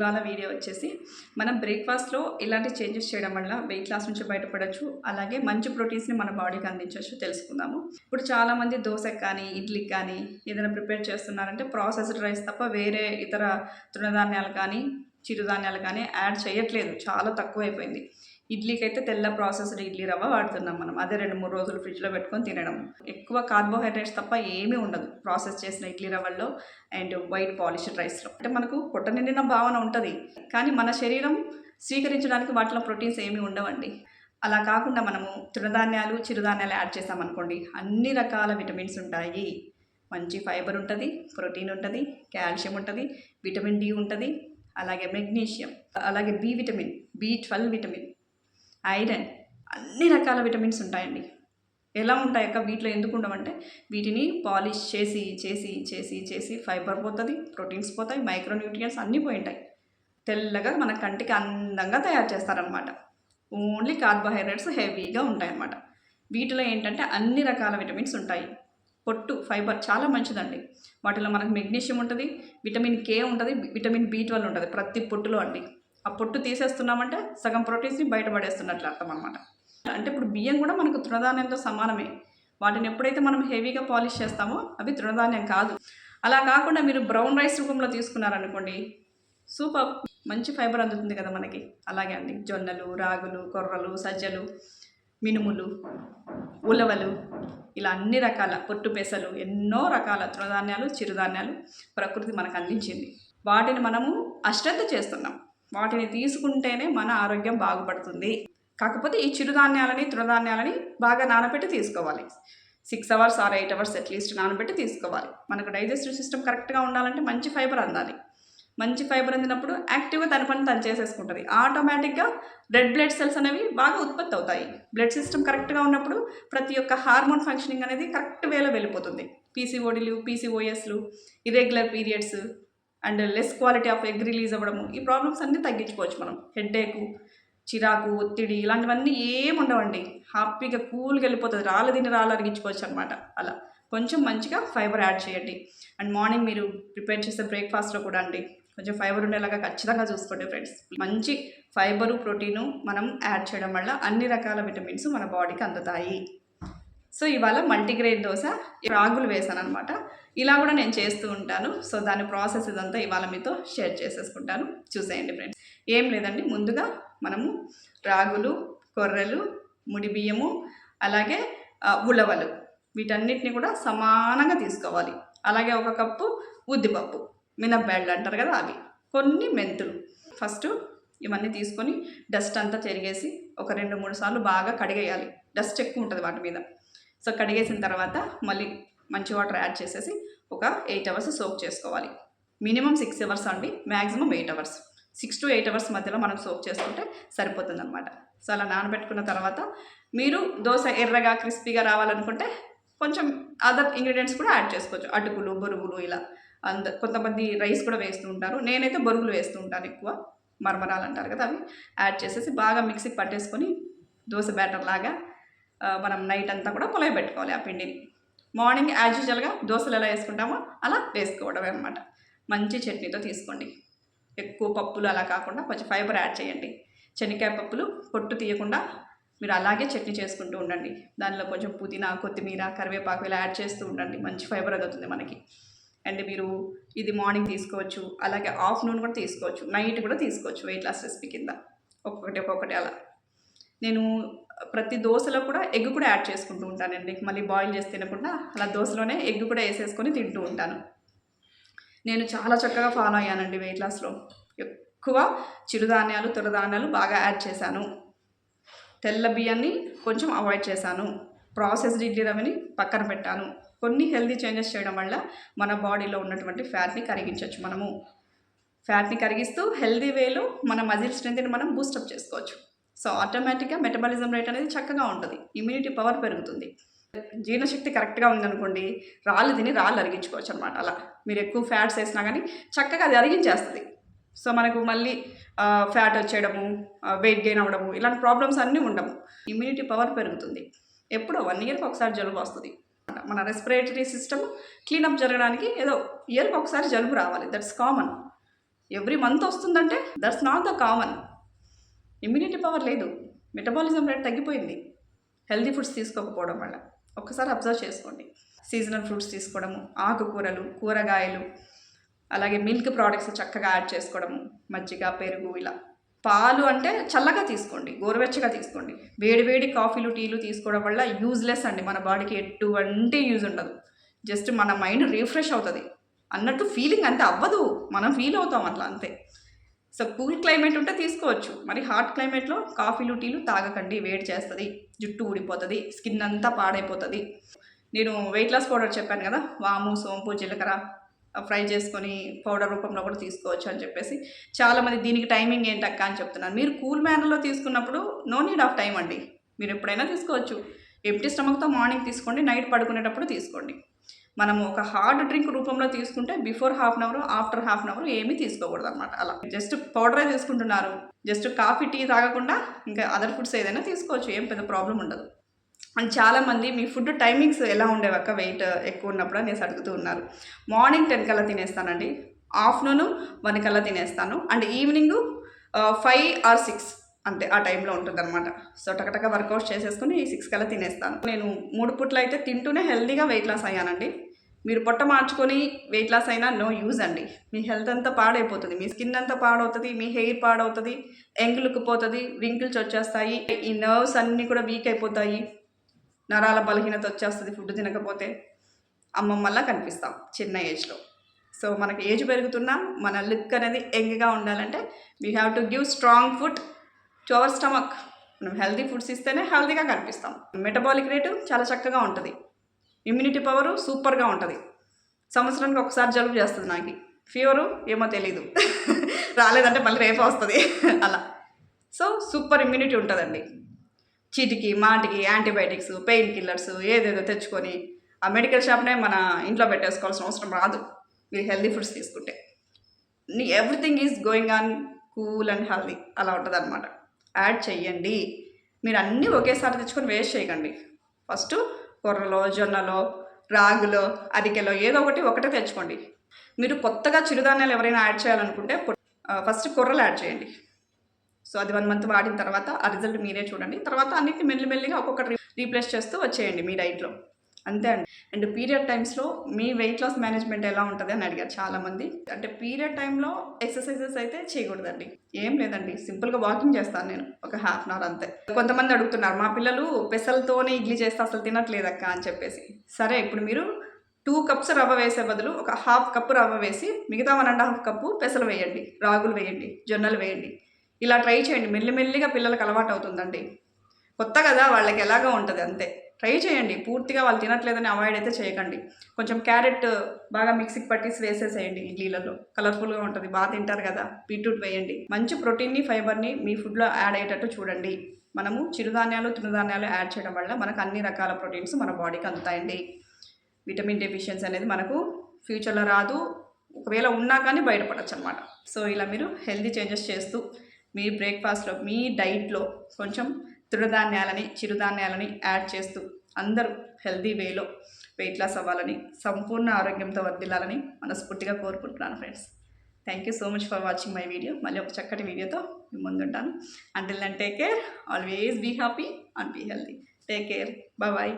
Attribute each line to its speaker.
Speaker 1: ఇవాళ వీడియో వచ్చేసి మనం బ్రేక్ఫాస్ట్లో ఇలాంటి చేంజెస్ చేయడం వల్ల వెయిట్ లాస్ నుంచి బయటపడవచ్చు అలాగే మంచి ప్రోటీన్స్ని మన బాడీకి అందించవచ్చు తెలుసుకుందాము. ఇప్పుడు చాలామంది దోశకి కానీ ఇడ్లీకి కానీ ఏదైనా ప్రిపేర్ చేస్తున్నారంటే ప్రాసెస్డ్ రైస్ తప్ప వేరే ఇతర తృణధాన్యాలు కానీ చిరుధాన్యాలు కానీ యాడ్ చేయట్లేదు. చాలా తక్కువైపోయింది. ఇడ్లీకి అయితే తెల్ల ప్రాసెస్డ్ ఇడ్లీ రవ్వ వాడుతున్నాం మనం. అదే రెండు మూడు రోజులు ఫ్రిడ్జ్లో పెట్టుకొని తినడం. ఎక్కువ కార్బోహైడ్రేట్స్ తప్ప ఏమీ ఉండదు ప్రాసెస్ చేసిన ఇడ్లీ రవ్వల్లో అండ్ వైట్ పాలిష్డ్ రైస్లో. అంటే మనకు పొట్ట నిండిన భావన ఉంటుంది. కానీ మన శరీరం స్వీకరించడానికి వాటిలో ప్రోటీన్స్ ఏమీ ఉండవండి. అలా కాకుండా మనము తృణధాన్యాలు చిరుధాన్యాలు యాడ్ చేసామనుకోండి అన్ని రకాల విటమిన్స్ ఉంటాయి. మంచి ఫైబర్ ఉంటుంది ప్రోటీన్ ఉంటుంది కాల్షియం ఉంటుంది విటమిన్ డి ఉంటుంది అలాగే మెగ్నీషియం అలాగే B vitamin B twelve vitamin iron. అన్ని రకాల విటమిన్స్ ఉంటాయండి. ఎలా ఉంటాయక్క వీటిలో ఎందుకు ఉండవంటే వీటిని పాలిష్ చేసి చేసి చేసి చేసి ఫైబర్ పోతుంది ప్రోటీన్స్ పోతాయి మైక్రోన్యూట్రియన్స్ అన్నీ పోయి ఉంటాయి తెల్లగా మన కంటికి అందంగా తయారు చేస్తారనమాట ఓన్లీ కార్బోహైడ్రేట్స్ హెవీగా ఉంటాయన్నమాట. వీటిలో ఏంటంటే అన్ని రకాల విటమిన్స్ ఉంటాయి. పొట్టు ఫైబర్ చాలా మంచిదండి. వాటిలో మనకు మెగ్నీషియం ఉంటుంది విటమిన్ కే ఉంటుంది విటమిన్ బి ట్వెల్వ్ ఉంటుంది ప్రతి పొట్టులో అండి. ఆ పొట్టు తీసేస్తున్నామంటే సగం ప్రోటీన్స్ని బయటపడేస్తున్నట్లు అర్థం అనమాట అంటే ఇప్పుడు బియ్యం కూడా మనకు తృణధాన్యంతో సమానమే. వాటిని ఎప్పుడైతే మనం హెవీగా పాలిష్ చేస్తామో అవి తృణధాన్యం కాదు. అలా కాకుండా మీరు బ్రౌన్ రైస్ రూపంలో తీసుకున్నారనుకోండి సూపర్! మంచి ఫైబర్ అందుతుంది కదా మనకి. అలాగే అండి జొన్నలు రాగులు కొర్రలు సజ్జలు మినుములు ఉలవలు ఇలా అన్ని రకాల పొట్టు పెసలు ఎన్నో రకాల తృణధాన్యాలు చిరుధాన్యాలు ప్రకృతి మనకు అందించింది. వాటిని మనము అశ్రద్ధ చేస్తున్నాం. వాటిని తీసుకుంటేనే మన ఆరోగ్యం బాగుపడుతుంది. కాకపోతే ఈ చిరుధాన్యాలని తృణధాన్యాలని బాగా నానబెట్టి తీసుకోవాలి. Six hours or eight hours at least నానబెట్టి తీసుకోవాలి. మనకు డైజెస్టివ్ సిస్టమ్ కరెక్ట్గా ఉండాలంటే మంచి ఫైబర్ అందాలి. మంచి ఫైబర్ అందినప్పుడు యాక్టివ్గా తన పని తను చేసేసుకుంటుంది. ఆటోమేటిక్గా రెడ్ బ్లడ్ సెల్స్ అనేవి బాగా ఉత్పత్తి అవుతాయి. బ్లడ్ సిస్టమ్ కరెక్ట్గా ఉన్నప్పుడు ప్రతి ఒక్క హార్మోన్ ఫంక్షనింగ్ అనేది కరెక్ట్ వేలో వెళ్ళిపోతుంది. పీసీఓడీలు పీసీఓఎస్లు irregular periods and less quality of egg release అవ్వడము. ఈ ప్రాబ్లమ్స్ అన్నీ తగ్గించుకోవచ్చు మనం. హెడ్ఏకు చిరాకు ఒత్తిడి ఇలాంటివన్నీ ఏం ఉండవండి. హ్యాపీగా కూల్గా వెళ్ళిపోతుంది. రాళ్ళ దీన్ని రాళ్ళు అరిగించుకోవచ్చు అనమాట అలా. కొంచెం మంచిగా ఫైబర్ యాడ్ చేయండి. అండ్ మార్నింగ్ మీరు ప్రిపేర్ చేసే బ్రేక్ఫాస్ట్లో కూడా అండి. కొంచెం ఫైబర్ ఉండేలాగా ఖచ్చితంగా చూసుకోండి ఫ్రెండ్స్ మంచి ఫైబరు ప్రోటీను మనం యాడ్ చేయడం వల్ల అన్ని రకాల విటమిన్స్ మన బాడీకి అందుతాయి. సో ఇవాళ మల్టీగ్రెయిన్ దోశ రాగులు వేసాను అనమాట ఇలా కూడా నేను చేస్తూ ఉంటాను. సో దాని ప్రాసెస్ ఇదంతా ఇవాళ మీతో షేర్ చేసేసుకుంటాను. చూసేయండి ఫ్రెండ్స్. ఏం లేదండి ముందుగా మనము రాగులు కొర్రెలు ముడి బియ్యము అలాగే ఉలవలు వీటన్నిటిని కూడా సమానంగా తీసుకోవాలి. అలాగే ఒక కప్పు ఉద్దిపప్పు మినప్పాళ్ళు అంటారు కదా అవి. కొన్ని మెంతులు. ఫస్ట్ ఇవన్నీ తీసుకొని డస్ట్ అంతా చెరిగేసి ఒక రెండు మూడు సార్లు బాగా కడిగేయాలి. డస్ట్ ఎక్కువ ఉంటుంది వాటి మీద. సో కడిగేసిన తర్వాత మళ్ళీ మంచి వాటర్ యాడ్ చేసేసి ఒక ఎయిట్ అవర్స్ సోక్ చేసుకోవాలి. మినిమం సిక్స్ అవర్స్ అండి maximum eight hours. Six to eight hours మధ్యలో మనం సోక్ చేసుకుంటే సరిపోతుంది అనమాట సో అలా నానబెట్టుకున్న తర్వాత మీరు దోశ ఎర్రగా క్రిస్పీగా రావాలనుకుంటే కొంచెం అదర్ ఇంగ్రీడియంట్స్ కూడా యాడ్ చేసుకోవచ్చు. అటుకులు బొరుగులు ఇలా అంద కొంతమంది రైస్ కూడా వేస్తూ ఉంటారు. నేనైతే బొరుగులు వేస్తూ ఉంటాను ఎక్కువ. మరమరాలు అంటారు కదా అవి. యాడ్ చేసేసి బాగా మిక్సీకి పట్టేసుకొని దోశ బ్యాటర్ లాగా మనం నైట్ అంతా కూడా పొలవి పెట్టుకోవాలి ఆ పిండిని. మార్నింగ్ యాజ్ యూజువల్గా దోశలు ఎలా వేసుకుంటామో అలా వేసుకోవడమే అనమాట మంచి చట్నీతో తీసుకోండి. ఎక్కువ పప్పులు అలా కాకుండా కొంచెం ఫైబర్ యాడ్ చేయండి. శనక్కాయ పప్పులు పొట్టు తీయకుండా మీరు అలాగే చట్నీ చేసుకుంటూ ఉండండి. దానిలో కొంచెం పుదీనా కొత్తిమీర కరివేపాకు ఇలా యాడ్ చేస్తూ ఉండండి. మంచి ఫైబర్ అందుతుంది మనకి. అండ్ మీరు ఇది మార్నింగ్ తీసుకోవచ్చు అలాగే ఆఫ్టర్నూన్ కూడా తీసుకోవచ్చు. నైట్ కూడా తీసుకోవచ్చు వెయిట్ లాస్ రెసిపీ కింద. ఒక్కొక్కటి ఒక్కొక్కటి అలా. నేను ప్రతి దోశలో కూడా ఎగ్ కూడా యాడ్ చేసుకుంటూ ఉంటానండి. మళ్ళీ బాయిల్ చేసి తినకుండా అలా దోశలోనే ఎగ్ కూడా వేసేసుకొని తింటూ ఉంటాను. నేను చాలా చక్కగా ఫాలో అయ్యానండి వెయిట్ లాస్లో ఎక్కువ చిరుధాన్యాలు తొలధాన్యాలు బాగా యాడ్ చేశాను. తెల్ల బియ్యాన్ని కొంచెం అవాయిడ్ చేశాను. ప్రాసెస్డ్ ఇడ్లీ రవ్వని పక్కన పెట్టాను. కొన్ని హెల్దీ చేంజెస్ చేయడం వల్ల మన బాడీలో ఉన్నటువంటి ఫ్యాట్ని కరిగించవచ్చు మనము. ఫ్యాట్ని కరిగిస్తూ హెల్దీ వేలో మన మజిల్ స్ట్రెంత్ని మనం బూస్టప్ చేసుకోవచ్చు. సో ఆటోమేటిక్గా మెటబాలిజం రేట్ అనేది చక్కగా ఉంటుంది. ఇమ్యూనిటీ పవర్ పెరుగుతుంది. జీర్ణశక్తి కరెక్ట్గా ఉందనుకోండి రాళ్ళు తిని రాళ్ళు అరిగించుకోవచ్చు అనమాట అలా. మీరు ఎక్కువ ఫ్యాట్స్ వేసినా కానీ చక్కగా అది అరిగించేస్తుంది. సో మనకు మళ్ళీ ఫ్యాట్ వచ్చేయడము వెయిట్ గెయిన్ అవ్వడము ఇలాంటి ప్రాబ్లమ్స్ అన్నీ ఉండము ఇమ్యూనిటీ పవర్ పెరుగుతుంది. ఎప్పుడో వన్ ఇయర్కి ఒకసారి జలుబు వస్తుంది. మన రెస్పిరేటరీ సిస్టమ్ క్లీనప్ జరగడానికి ఏదో ఇయర్కి ఒకసారి జలుబు రావాలి. That's common. ఎవ్రీ మంత్ వస్తుందంటే that's not the common. Immunity power లేదు. మెటబాలిజం రేట్ తగ్గిపోయింది. హెల్తీ ఫుడ్స్ తీసుకోకపోవడం వల్ల. ఒక్కసారి అబ్జర్వ్ చేసుకోండి. సీజనల్ ఫ్రూట్స్ తీసుకోవడము ఆకుకూరలు కూరగాయలు అలాగే మిల్క్ ప్రోడక్ట్స్ చక్కగా యాడ్ చేసుకోవడము మజ్జిగ పెరుగు ఇలా. పాలు అంటే చల్లగా తీసుకోండి గోరువెచ్చగా తీసుకోండి. వేడి వేడి కాఫీలు టీలు తీసుకోవడం వల్ల యూజ్లెస్ అండి. మన బాడీకి ఎటువంటి యూజ్ ఉండదు. జస్ట్ మన మైండ్ రిఫ్రెష్ అవుతుంది. అన్నట్టు ఫీలింగ్ అంతే అవ్వదు. మనం ఫీల్ అవుతాం అట్లా అంతే. సో కూల్ క్లైమేట్ ఉంటే తీసుకోవచ్చు. మరి హాట్ క్లైమేట్లో కాఫీలు టీలు తాగకండి వేడి చేస్తుంది జుట్టు ఊడిపోతుంది స్కిన్ అంతా పాడైపోతుంది. నేను వెయిట్ లాస్ పౌడర్ చెప్పాను కదా వాము సోంపు జీలకర్ర ఫ్రై చేసుకొని పౌడర్ రూపంలో కూడా తీసుకోవచ్చు అని చెప్పేసి. చాలామంది దీనికి టైమింగ్ ఏంటక్క అని చెప్తున్నాను మీరు కూల్ మేనర్లో తీసుకున్నప్పుడు నో నీడ్ ఆఫ్ టైం అండి. మీరు ఎప్పుడైనా తీసుకోవచ్చు. ఎంటీ స్టమక్తో మార్నింగ్ తీసుకోండి నైట్ పడుకునేటప్పుడు తీసుకోండి. మనము ఒక హార్డ్ డ్రింక్ రూపంలో తీసుకుంటే before half an hour after half an hour ఏమీ తీసుకోకూడదు అనమాట అలా. జస్ట్ పౌడరే తీసుకుంటున్నారు జస్ట్ కాఫీ టీ తాగకుండా ఇంకా అదర్ ఫుడ్స్ ఏదైనా తీసుకోవచ్చు. ఏం పెద్ద ప్రాబ్లం ఉండదు. అండ్ చాలామంది మీ ఫుడ్ టైమింగ్స్ ఎలా ఉండేవక్క వెయిట్ ఎక్కువ ఉన్నప్పుడు అనేసి అడుగుతూ ఉన్నారు. మార్నింగ్ టెన్ కల్లా తినేస్తానండి. ఆఫ్టర్నూన్ వన్ కల్లా తినేస్తాను. And evening five or six అంతే ఆ టైంలో ఉంటుంది అనమాట సో టకటక వర్కౌట్ చేసేసుకుని సిక్స్ కల్లా తినేస్తాను. నేను మూడు పుట్లు అయితే తింటూనే హెల్దీగా వెయిట్ లాస్ అయ్యానండి. మీరు పొట్ట మార్చుకొని వెయిట్ లాస్ అయినా నో యూజ్ అండి. మీ హెల్త్ అంతా పాడైపోతుంది. మీ స్కిన్ అంతా పాడవుతుంది మీ హెయిర్ పాడవుతుంది ఎంగులుకు పోతుంది వింకిల్స్ వచ్చేస్తాయి ఈ నర్వ్స్ అన్నీ కూడా వీక్ అయిపోతాయి. నరాల బలహీనత వచ్చేస్తుంది ఫుడ్ తినకపోతే అమ్మమ్మల్లా కనిపిస్తాం చిన్న ఏజ్లో సో మనకి ఏజ్ పెరుగుతున్నా మన లుక్ అనేది యంగ్గా ఉండాలంటే we have to give strong food to our stomach మనం హెల్తీ ఫుడ్స్ ఇస్తేనే హెల్తీగా కనిపిస్తాం. మెటబాలిక్ రేటు చాలా చక్కగా ఉంటుంది. ఇమ్యూనిటీ పవరు సూపర్గా ఉంటుంది. సంవత్సరానికి ఒకసారి జలుబు చేస్తుంది నాకు. ఫీవరు ఏమో తెలీదు. రాలేదంటే మళ్ళీ రేపు వస్తుంది. అలా. సో సూపర్ ఇమ్యూనిటీ ఉంటుందండి. చీటికి మాటికి యాంటీబయాటిక్స్ పెయిన్ కిల్లర్స్ ఏదేదో తెచ్చుకొని ఆ మెడికల్ షాప్నే మన ఇంట్లో పెట్టేసుకోవాల్సిన అవసరం రాదు. మీరు హెల్దీ ఫుడ్స్ తీసుకుంటే. Everything is going on cool and healthy అలా ఉంటుంది అనమాట యాడ్ చెయ్యండి. మీరు అన్నీ ఒకేసారి తెచ్చుకొని వేస్ట్ చేయకండి. ఫస్ట్ కొర్రలో జొన్నలో రాగులో అరికెలో ఏదో ఒకటి ఒకటే తెచ్చుకోండి. మీరు కొత్తగా చిరుధాన్యాలు ఎవరైనా యాడ్ చేయాలనుకుంటే ఫస్ట్ కొర్రలు యాడ్ చేయండి. సో అది వన్ మంత్ వాడిన తర్వాత ఆ రిజల్ట్ మీరే చూడండి. తర్వాత అన్నిటిని మెల్లిమెల్లిగా ఒక్కొక్కటి రీప్లేస్ చేస్తూ వచ్చేయండి మీ డైట్లో. అంతే అండి. అండ్ పీరియడ్ టైమ్స్లో మీ వెయిట్ లాస్ మేనేజ్మెంట్ ఎలా ఉంటుంది అని అడిగారు చాలామంది. అంటే పీరియడ్ టైంలో ఎక్సర్సైజెస్ అయితే చేయకూడదండి. ఏం లేదండి. సింపుల్గా వాకింగ్ చేస్తాను నేను. ఒక హాఫ్ అన్ అవర్ అంతే. కొంతమంది అడుగుతున్నారు మా పిల్లలు పెసలతోనే ఇడ్లీ చేస్తే అసలు తినట్లేదక్క అని చెప్పేసి. సరే ఇప్పుడు మీరు టూ కప్స్ రవ్వ వేసే బదులు ఒక హాఫ్ కప్పు రవ్వ వేసి మిగతా వన్ అండ్ హాఫ్ కప్పు పెసలు వేయండి రాగులు వేయండి జొన్నలు వేయండి. ఇలా ట్రై చేయండి. మెల్లిమెల్లిగా పిల్లలకు అలవాటు అవుతుందండి. కొత్త కదా వాళ్ళకి ఎలాగో ఉంటుంది అంతే. ట్రై చేయండి. పూర్తిగా వాళ్ళు తినట్లేదని అవాయిడ్ అయితే చేయకండి. కొంచెం క్యారెట్ బాగా మిక్సీకి పట్టేసి వేసేసేయండి ఇడ్లీలలో. కలర్ఫుల్గా ఉంటుంది. బాగా తింటారు కదా. బీట్రూట్ వేయండి. మంచి ప్రోటీన్ని ఫైబర్ని మీ ఫుడ్లో యాడ్ అయ్యేటట్టు చూడండి. మనము చిరుధాన్యాలు తృణధాన్యాలు యాడ్ చేయడం వల్ల మనకు అన్ని రకాల ప్రోటీన్స్ మన బాడీకి అందుతాయండి. విటమిన్ డెఫిషియన్సీ అనేది మనకు ఫ్యూచర్లో రాదు. ఒకవేళ ఉన్నా కానీ బయటపడచ్చు అనమాట సో ఇలా మీరు హెల్తీ చేంజెస్ చేస్తూ మీ బ్రేక్ఫాస్ట్లో మీ డైట్లో కొంచెం తృణధాన్యాలని చిరుధాన్యాలని యాడ్ చేస్తూ అందరూ హెల్దీ వేలో వెయిట్ లాస్ అవ్వాలని సంపూర్ణ ఆరోగ్యంతో వర్దిల్లాలని మనస్ఫూర్తిగా కోరుకుంటున్నాను friends. Thank you so much for watching my video మళ్ళీ ఒక చక్కటి వీడియోతో మీ ముందుంటాను. Until then take care always be happy and be healthy take care bye